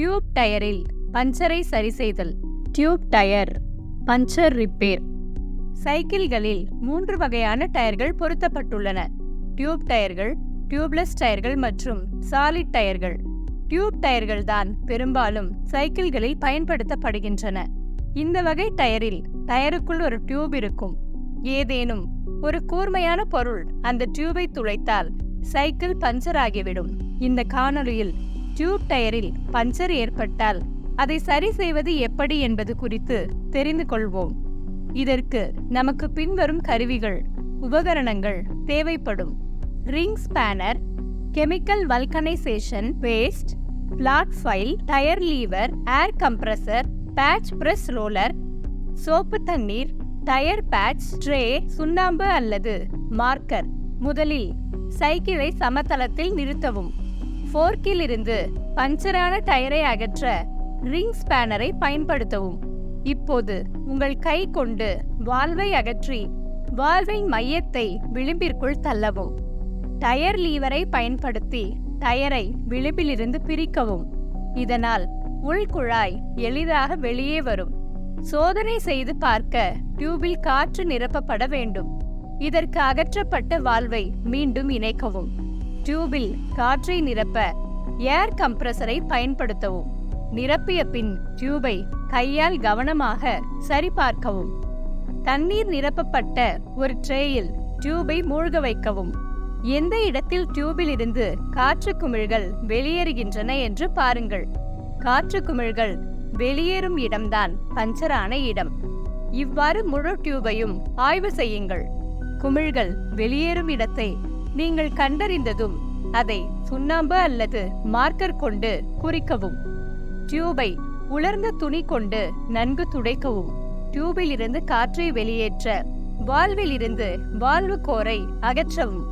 Tube டயரில் பஞ்சரை சரிசெய்தல். Tube tyre puncture repair. சைக்கிள்களில் மூன்று வகையான டயர்கள் பொருத்தப்பட்டுள்ளன. டியூப் டயர்கள் டியூப்லெஸ் டயர்கள் மற்றும் சாலிட் டயர்கள். டியூப் டயர்கள் தான் பெரும்பாலும் சைக்கிள்களில் பயன்படுத்தப்படுகின்றன. இந்த வகை டயரில் டயருக்குள் ஒரு டியூப் இருக்கும். ஏதேனும் ஒரு கூர்மையான பொருள் அந்த டியூபை துளைத்தால் சைக்கிள் பஞ்சர் ஆகிவிடும். இந்த காணொளியில் டியூப் டயரில் பஞ்சர் ஏற்பட்டால் அதை சரி செய்வது எப்படி என்பது குறித்து தெரிந்து கொள்வோம். இதற்கு நமக்கு பின்வரும் கருவிகள் உபகரணங்கள் தேவைப்படும். Ring spanner chemical vulcanisation paste flat file tyre lever air compressor patch press roller soap தண்ணீர் டயர் பேட்ச் ட்ரே சுண்ணாம்பு அல்லது மார்க்கர் முதலில் சைக்கிளை சமதளத்தில் நிறுத்தவும். ஃபோர்க்கில் இருந்து பஞ்சரான டயரை அகற்ற ரிங் ஸ்பேனரை பயன்படுத்தவும். இப்போது உங்கள் கை கொண்டு வால்வை அகற்றி வால்வின் மையத்தை விளிம்பிற்குள் தள்ளவும். டயர் லீவரை பயன்படுத்தி டயரை விளிம்பிலிருந்து பிரிக்கவும். இதனால் உள்குழாய் எளிதாக வெளியே வரும். சோதனை செய்து பார்க்க டியூபில் காற்று நிரப்பப்பட வேண்டும். இதற்கு அகற்றப்பட்ட வால்வை மீண்டும் இணைக்கவும். டியூபில் காற்றை நிரப்ப ஏர் கம்ப்ரஸரை பயன்படுத்தவும். நிரப்பிய பின் டியூபை கையால் கவனமாக சரிபார்க்கவும். தண்ணீர் நிரப்பப்பட்ட ஒரு ட்ரேயில் டியூபை மூழ்க வைக்கவும். எந்த இடத்தில் டியூபில் இருந்து காற்று குமிழ்கள் வெளியேறுகின்றன என்று பாருங்கள். காற்று குமிழ்கள் வெளியேறும் இடம்தான் பஞ்சரான இடம். இவ்வாறு முழு டியூபையும் ஆய்வு செய்யுங்கள். குமிழ்கள் வெளியேறும் இடத்தை நீங்கள் கண்டறிந்ததும் அதை சுண்ணாம்பு அல்லது மார்க்கர் கொண்டு குறிக்கவும். டியூபை உலர்ந்த துணி கொண்டு நன்கு துடைக்கவும். டியூபில் இருந்து காற்றை வெளியேற்ற வால்வில் இருந்து வால்வு கோரை அகற்றவும்.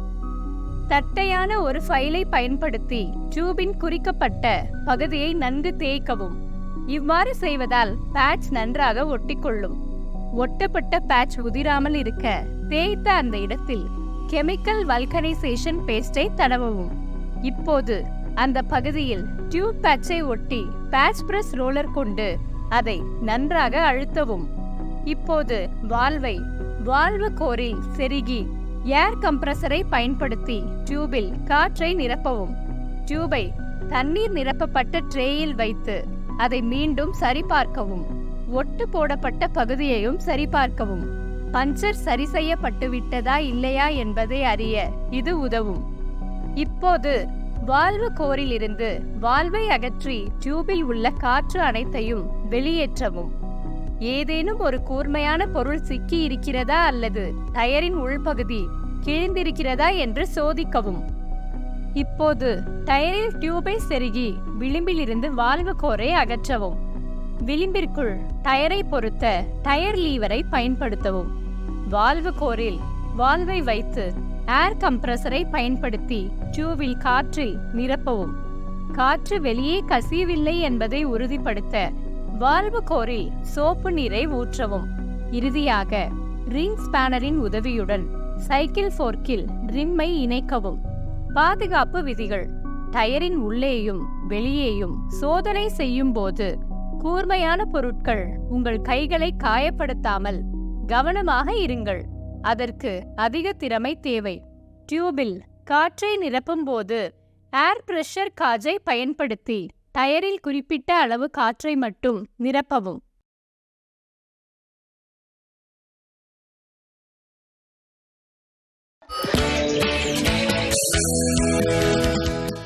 தட்டையான ஒரு ஃபைலை பயன்படுத்தி டியூபின் குறிக்கப்பட்ட பகுதியை நன்கு தேய்க்கவும். இவ்வாறு செய்வதால் பேட்ச் நன்றாக ஒட்டிக்கொள்ளும். ஒட்டப்பட்ட பேட்ச் உதிராமல் இருக்க தேய்த்த அந்த இடத்தில் கெமிக்கல் வல்கனைசேஷன் பேஸ்டை தடவவும். இப்போது அந்த பகுதியில் டியூப் பேட்சை ஒட்டி பேட்ச் பிரஸ் ரோலர் கொண்டு அதை நன்றாக அழுத்தவும். இப்போது வால்வை வால்வு கோரில் செருகி ஏர் கம்ப்ரஸரை பயன்படுத்தி டியூபில் காற்றை நிரப்பவும். டியூபை தண்ணீர் நிரப்பப்பட்ட ட்ரேயில் வைத்து அதை மீண்டும் சரிபார்க்கவும். ஒட்டு போடப்பட்ட பகுதியையும் சரிபார்க்கவும். பஞ்சர் சரி செய்யப்பட்டுவிட்டதா இல்லையா என்பதை அறிய இது உதவும். இப்போது வால்வு கோரிலிருந்து வால்வை அகற்றி டியூபில் உள்ள காற்று அனைத்தையும் வெளியேற்றவும். ஏதேனும் ஒரு கூர்மையான பொருள் சிக்கி இருக்கிறதா அல்லது டயரின் உள்பகுதி கிழிந்திருக்கிறதா என்று சோதிக்கவும். இப்போது டயரில் டியூபை செருகி விளிம்பிலிருந்து வால்வு கோரை அகற்றவும். விளிம்பிற்குள் டயரை பொருத்த டயர் லீவரை பயன்படுத்தவும். வால்வு கோரில் வால்வை வைத்து ஏர் கம்ப்ரஸரை பயன்படுத்தி டியூவில் காற்றில் நிரப்பவும். காற்று வெளியே கசியவில்லை என்பதை உறுதிப்படுத்த வால்வு கோரில் சோப்பு நீரை ஊற்றவும். இறுதியாக ரிங் ஸ்பேனரின் உதவியுடன் சைக்கிள் ஃபோர்க்கில் ரிம்மை இணைக்கவும். பாதுகாப்பு விதிகள். டயரின் உள்ளேயும் வெளியேயும் சோதனை செய்யும் போது கூர்மையான பொருட்கள் உங்கள் கைகளை காயப்படுத்தாமல் கவனமாக இருங்கள். அதற்கு அதிக திறமை தேவை. டியூபில் காற்றை நிரப்பும் போது ஏர் பிரஷர் காஜை பயன்படுத்தி டயரில் குறிப்பிட்ட அளவு காற்றை மட்டும் நிரப்பவும்.